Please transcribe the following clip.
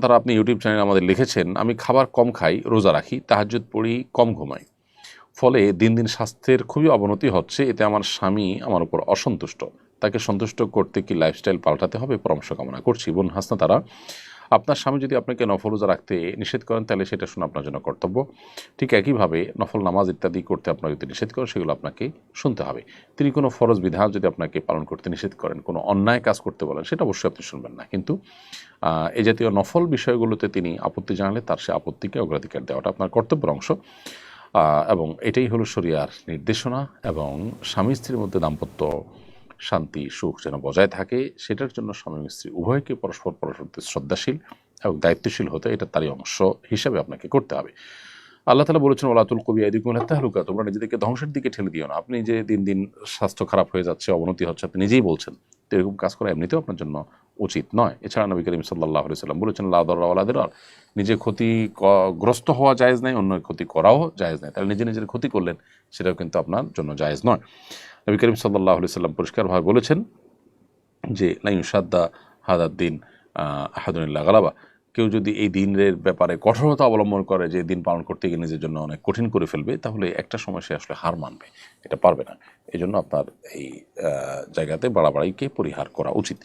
তারা আপনি ইউটিউব চ্যানেলে আমাদের লিখেছেন, আমি খাবার কম খাই, রোজা রাখি, তাহাজ্জুদ পড়ি, কম ঘুমাই। ফলে দিন দিন স্বাস্থ্যের খুবই অবনতি হচ্ছে, এতে আমার স্বামী আমার উপর অসন্তুষ্ট। তাকে সন্তুষ্ট করতে কি লাইফস্টাইল পাল্টাতে হবে? পরামর্শ কামনা করছি। বোন হাসনা তারা আপনার স্বামী যদি আপনাকে নফল রোজা রাখতে নিষেধ করেন, তাহলে সেটা শোনা আপনার জন্য কর্তব্য। ঠিক একইভাবে নফল নামাজ ইত্যাদি করতে আপনার যদি নিষেধ করেন, সেগুলো আপনাকে শুনতে হবে। তিনি কোনো ফরজ বিধান যদি আপনাকে পালন করতে নিষেধ করেন, কোনো অন্যায় কাজ করতে বলেন, সেটা অবশ্যই আপনি শুনবেন না। কিন্তু এ জাতীয় নফল বিষয়গুলোতে তিনি আপত্তি জানালে তার সে আপত্তিকে অগ্রাধিকার দেওয়াটা আপনার কর্তব্যের অংশ। এবং এটাই হলো শরিয়ার নির্দেশনা এবং স্বামী স্ত্রীর মধ্যে দাম্পত্য শান্তি, সুখ যেন বজায় থাকে, সেটার জন্য স্বামী স্ত্রী উভয়কে পরস্পর পরস্পর শ্রদ্ধাশীল এবং দায়িত্বশীল হতে এটা তারই অংশ হিসাবে আপনাকে করতে হবে। আল্লাহ তালা বলেছেন ওলাতুল কবি আদিকুম হালুকা তোমরা নিজেদেরকে ধ্বংসের দিকে ঠেলে দিও না। আপনি যে দিন দিন স্বাস্থ্য খারাপ হয়ে যাচ্ছে, অবনতি হচ্ছে, আপনি নিজেই বলছেন তো এরকম কাজ করা এমনিতেও আপনার জন্য উচিত নয়। এছাড়া নবী করিম সাল্লাহ সাল্লাম বলেছেন লাদর নিজে ক্ষতি গ্রস্ত হওয়া যায়জ নাই অন্য ক্ষতি করাও জায়েজ নাই। তাহলে নিজে নিজের ক্ষতি করলেন, সেটাও কিন্তু আপনার জন্য জায়েজ নয়। নবী করিম সাল্লাহ সাল্লাম পরিষ্কারভাবে বলেছেন যে লাইন সাদ্দা হাদার দিন আহাদুল্লাহ গালাবা। কেউ যদি এই দিনের ব্যাপারে কঠোরতা অবলম্বন করে যে দিন পালন করতে গিয়ে নিজের জন্য অনেক কঠিন করে ফেলবে, তাহলে একটা সময় সে আসলে হার মানবে। এটা পারবে না। এই জন্য আপনার এই জায়গাতে বাড়াবাড়িকে পরিহার করা উচিত।